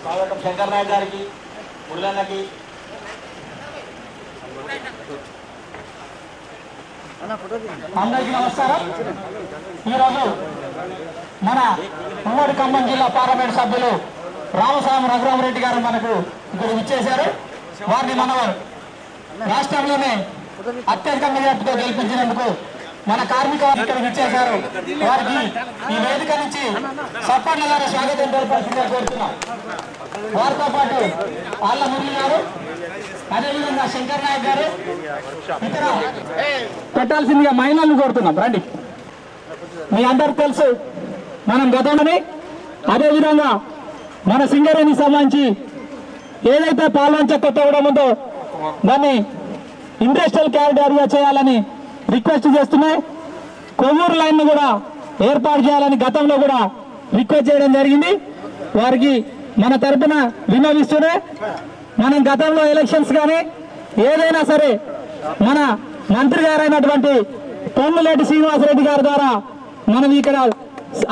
స్వాగతం శంకర్ నాయక్ గారికి ముళ్ళన్నకి అందరికీ నమస్కారం. ఈరోజు మన ఉమ్మడి ఖమ్మం జిల్లా పార్లమెంట్ సభ్యులు రామస్వామి రఘురామరెడ్డి గారు మనకు ఇక్కడ ఇచ్చేశారు వారిని మనవారు రాష్ట్రంలోనే అత్యధిక మెజార్టీతో గెలిపించినందుకు మన కార్మిక ఇక్కడ ఇచ్చేశారు వారికి ఈ వేదిక నుంచి సప్పట్ల గారు స్వాగతం కోరుతున్నాం. వారితో పాటు ఆళ్ళ మురళి గారు అదేవిధంగా శంకర్ నాయక్ గారు ఇతర పెట్టాల్సిందిగా మహిళలను కోరుతున్నాం. రండి. మీ అందరు తెలుసు మనం గతంలోనే అదేవిధంగా మన సింగరేణి సంబంధించి ఏదైతే పాల్వంచ కొత్త ఉందో దాన్ని ఇండస్ట్రియల్ క్యారిడార్గా చేయాలని రిక్వెస్ట్ చేస్తున్నాయి. కొవ్వూరు లైన్ కూడా ఏర్పాటు చేయాలని గతంలో కూడా రిక్వెస్ట్ చేయడం జరిగింది. వారికి మన తరపున విన్నవిస్తూనే మనం గతంలో ఎలక్షన్స్ కానీ ఏదైనా సరే మన మంత్రి గారైనటువంటి పొన్నులేటి శ్రీనివాసరెడ్డి గారి ద్వారా మనం ఇక్కడ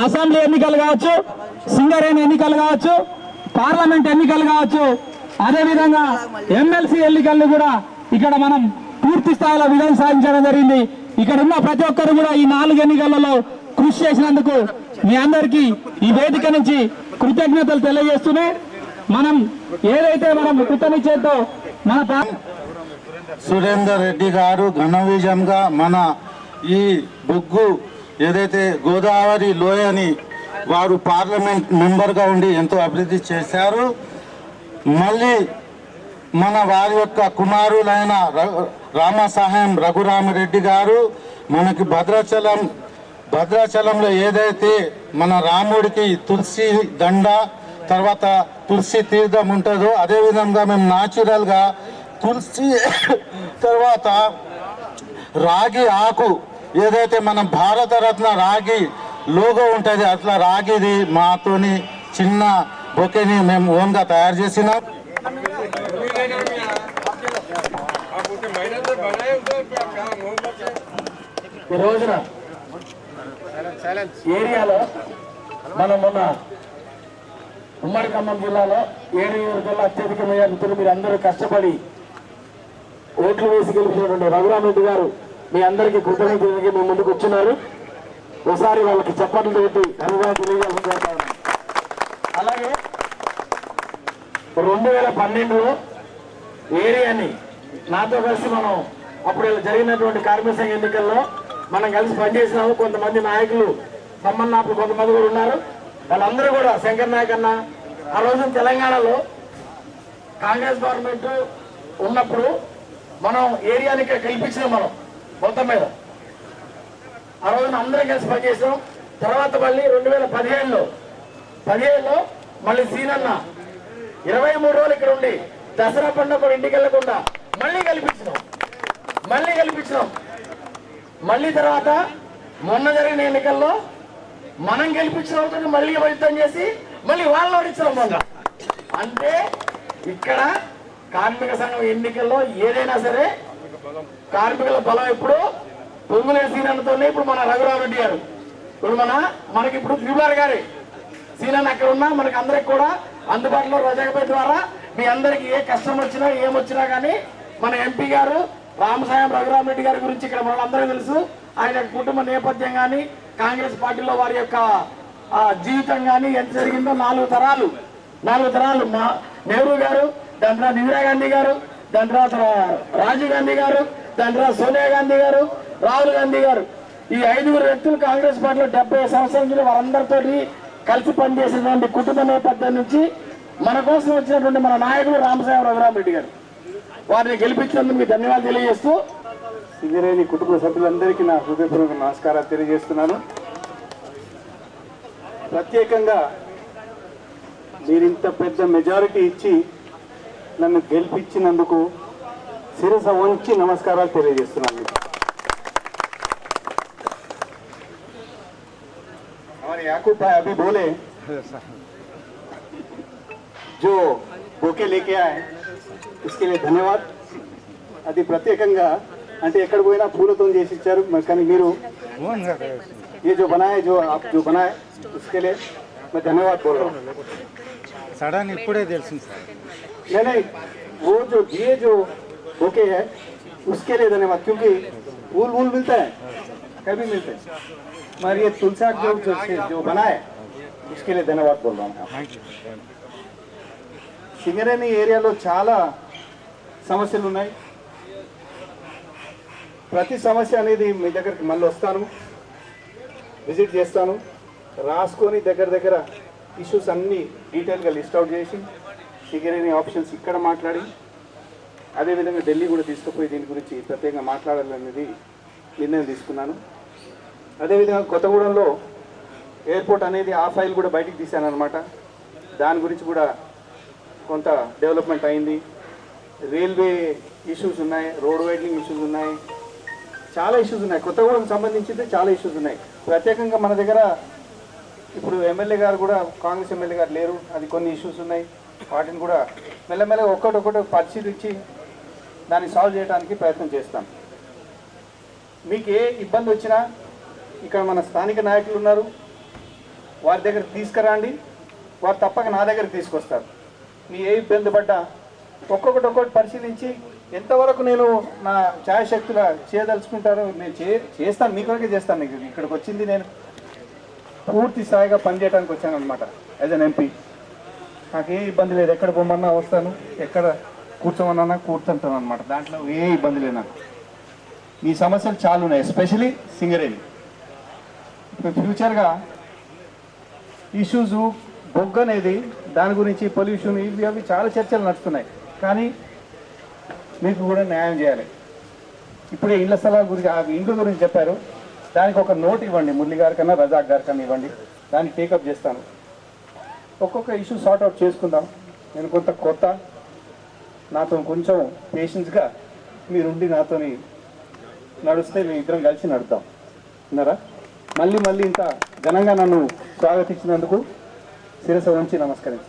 అసెంబ్లీ ఎన్నికలు కావచ్చు సింగరేణి ఎన్నికలు కావచ్చు పార్లమెంట్ ఎన్నికలు కావచ్చు అదేవిధంగా ఎమ్మెల్సీ ఎన్నికలను కూడా ఇక్కడ మనం పూర్తి స్థాయిలో విజయం సాధించడం జరిగింది. ఇక్కడ ఉన్న ప్రతి ఒక్కరు కూడా ఈ నాలుగు ఎన్నికలలో కృషి చేసినందుకు మీ అందరికీ ఈ వేదిక నుంచి కృతజ్ఞతలు తెలియజేస్తూనే మనం ఏదైతే మనం కృతనిశ్చయంతో మన సురేందర్ రెడ్డి గారు ఘన విజయంగా మన ఈ బొగ్గు ఏదైతే గోదావరి లోయని వారు పార్లమెంట్ మెంబర్గా ఉండి ఎంతో అభివృద్ధి చేశారు. మళ్ళీ మన వారి యొక్క కుమారులైన ర- రామసహాయం రఘురామరెడ్డి గారు మనకి భద్రాచలం భద్రాచలంలో ఏదైతే మన రాముడికి తులసి దండ తర్వాత తులసి తీర్థం ఉంటుందో అదేవిధంగా మేము న్యాచురల్గా తులసి తర్వాత రాగి ఆకు ఏదైతే మన భారతరత్న రాగి లోగో ఉంటుంది అట్లా రాగిది మాతోని చిన్న బొకేని మేము ఓన్గా తయారు చేసినాం. ఈ రోజున ఏరియాలో మనం మొన్న ఉమ్మడి ఖమ్మం జిల్లాలో ఏడుగురు జిల్లా అత్యధిక మెజార్టీతో మీరు అందరూ కష్టపడి ఓట్లు వేసి గెలిచినటువంటి రఘురామరెడ్డి గారు మీ అందరికీ కృతజ్ఞతలకి మీ ముందుకు వచ్చినారు. ఒకసారి వాళ్ళకి చప్పట్లు పెట్టి అనుభవం అలాగే రెండు వేల పన్నెండులో ఏరియాని నాతో కలిసి మనం అప్పుడు జరిగినటువంటి కార్మిక సంఘ ఎన్నికల్లో మనం కలిసి పనిచేసినాము. కొంతమంది నాయకులు సంబంధాపులు కొంతమంది కూడా ఉన్నారు. వాళ్ళందరూ కూడా శంకర్ నాయక్ అన్న ఆ రోజు తెలంగాణలో కాంగ్రెస్ గవర్నమెంట్ ఉన్నప్పుడు మనం ఏరియానికి ఇక్కడ కల్పించినాం మనం మొత్తం మీద. ఆ రోజున అందరం కలిసి పనిచేసినాం. తర్వాత మళ్ళీ రెండు వేల పదిహేడులో పదిహేడులో మళ్ళీ సీనన్న ఇరవై మూడు రోజులు ఇక్కడ ఉండి దసరా పండుగ కూడా ఇంటికి వెళ్ళకుండా మళ్ళీ కల్పించినాం. మళ్ళీ కల్పించినాం మళ్ళీ తర్వాత మొన్న జరిగిన ఎన్నికల్లో మనం గెలిపించిన మళ్ళీ ఫలితం చేసి మళ్ళీ వాళ్ళు ఓడించినాం మొన్న అంటే ఇక్కడ కార్మిక సంఘం ఎన్నికల్లో ఏదైనా సరే కార్మికుల బలం ఇప్పుడు పొంగులే సీనన్నతోనే ఇప్పుడు మన రఘురామరెడ్డి గారు. ఇప్పుడు మన మనకి ఇప్పుడు త్రిపులార్ గారి. సీనన్న అక్కడ ఉన్నా మనకి అందరికి కూడా అందుబాటులో రజాకపై ద్వారా మీ అందరికి ఏ కష్టం వచ్చినా ఏమొచ్చినా కానీ మన ఎంపీ గారు రామసాయం రఘురామరెడ్డి గారి గురించి ఇక్కడ మనందరూ తెలుసు. ఆయన కుటుంబ నేపథ్యం కానీ కాంగ్రెస్ పార్టీలో వారి యొక్క జీవితం కానీ ఎంత జరిగిందో నాలుగు తరాలు. నాలుగు తరాలు. మా నెహ్రూ గారు దాని తర్వాత ఇందిరాగాంధీ గారు దాని తర్వాత రాజీవ్ గాంధీ గారు దాని తర్వాత సోనియా గాంధీ గారు రాహుల్ గాంధీ గారు. ఈ ఐదుగురు వ్యక్తులు కాంగ్రెస్ పార్టీలో డెబ్బై సంవత్సరాల నుంచి వారందరితో కలిసి పనిచేసినటువంటి కుటుంబ నేపథ్యం నుంచి మన కోసం వచ్చినటువంటి మన నాయకుడు రామసాయం రఘురామరెడ్డి గారు. వారిని గెలిపించినందుకు మీకు ధన్యవాదాలు తెలియజేస్తూ సింగరేణి కుటుంబ సభ్యులందరికీ నా హృదయపూర్వక నమస్కారాలు తెలియజేస్తున్నాను ప్రత్యేకంగా మీరు ఇంత పెద్ద మెజారిటీ ఇచ్చి నన్ను గెలిపించినందుకు శిరస వంచి నమస్కారాలు తెలియజేస్తున్నాను మీకు हमारे याकूब भाई अभी बोले जो బొకే లేకే ఆయ इसके लिए धन्यवाद అది ప్రత్యేకంగా అంటే ఎక్కడ పోయినా పూలతో చేసి ఇచ్చారు మరి కానీ మీరు ये जो बनाए जो आप जो बनाए उसके लिए मैं धन्यवाद बोल रहा हूँ సడన్ ఇప్పుడే తెలిసింది సార్ नहीं नहीं वो जो दिए जो बुके है उसके लिए धन्यवाद क्योंकि फूल वूल मिलता है कभी मिलते हैं मगर ये तुलसा जो जो, जो बना है उसके लिए धन्यवाद बोल रहा हूँ मैं థ్యాంక్ యూ సింగరేణి ఏరియాలో చాలా సమస్యలు ఉన్నాయి ప్రతి సమస్య అనేది మీ దగ్గరికి మళ్ళీ వస్తాను. విజిట్ చేస్తాను. రాసుకొని దగ్గర దగ్గర ఇష్యూస్ అన్నీ డీటెయిల్గా లిస్ట్ అవుట్ చేసి సింగరేణి ఆప్షన్స్ ఇక్కడ మాట్లాడి అదేవిధంగా ఢిల్లీ కూడా తీసుకుపోయి దీని గురించి ప్రత్యేకంగా మాట్లాడాలనేది నిర్ణయం తీసుకున్నాను. అదేవిధంగా కొత్తగూడెంలో ఎయిర్పోర్ట్ అనేది ఆ ఫైల్ కూడా బయటికి తీశాను అనమాట దాని గురించి కూడా కొంత డెవలప్మెంట్ అయింది. రైల్వే ఇష్యూస్ ఉన్నాయి రోడ్ వైడింగ్ ఇష్యూస్ ఉన్నాయి. చాలా ఇష్యూస్ ఉన్నాయి. కొత్తగూడెం సంబంధించి చాలా ఇష్యూస్ ఉన్నాయి. ప్రత్యేకంగా మన దగ్గర ఇప్పుడు ఎమ్మెల్యే గారు కూడా కాంగ్రెస్ ఎమ్మెల్యే గారు లేరు. అది కొన్ని ఇష్యూస్ ఉన్నాయి. వాటిని కూడా మెల్లమెల్లగా ఒక్కటొక్కటి పరిశీలించి దాన్ని సాల్వ్ చేయడానికి ప్రయత్నం చేస్తాం. మీకు ఏ ఇబ్బంది వచ్చినా ఇక్కడ మన స్థానిక నాయకులు ఉన్నారు. వారి దగ్గర తీసుకురండి. వారు తప్పక నా దగ్గర తీసుకొస్తారు. మీ ఏ ఇబ్బంది పడ్డా? ఒక్కొక్కటి ఒక్కొక్కటి పరిశీలించి ఎంతవరకు నేను నా ఛాయశక్తుల చేయదలుచుకుంటారో నేను చే చేస్తాను మీ కొరకే చేస్తాను నీకు. ఇక్కడికి వచ్చింది నేను పూర్తి స్థాయిగా పనిచేయడానికి వచ్చాను అనమాట యాజ్ అన్ ఎంపీ నాకు ఏ ఇబ్బంది లేదు ఎక్కడ పోమన్నా వస్తాను ఎక్కడ కూర్చోమన్నా కూర్చుంటాను అనమాట దాంట్లో ఏ ఇబ్బంది లేదు నాకు. మీ సమస్యలు చాలా ఉన్నాయి ఎస్పెషలీ సింగరేణి. ఇప్పుడు ఫ్యూచర్గా ఇష్యూస్ బొగ్గు అనేది దాని గురించి పొల్యూషన్ ఇవి అవి చాలా చర్చలు నడుస్తున్నాయి. కానీ మీకు కూడా న్యాయం చేయాలి. ఇప్పుడే ఇళ్ళ స్థలాల గురించి ఆ ఇండ్ల గురించి చెప్పారు. దానికి ఒక నోట్ ఇవ్వండి. మురళి గారి కన్నా రజాక్ గారి కన్నా ఇవ్వండి. దాన్ని టేకప్ చేస్తాను. ఒక్కొక్క ఇష్యూ సార్ట్అవుట్ చేసుకుందాం. నేను కొంత కొత్త నాతో కొంచెం పేషెన్స్గా మీరుండి నాతోని నడుస్తే మేము ఇద్దరం కలిసి నడుద్దాం. విన్నారా? మళ్ళీ మళ్ళీ ఇంత ఘనంగా నన్ను స్వాగతించినందుకు Sirve sobre un chino mascarita.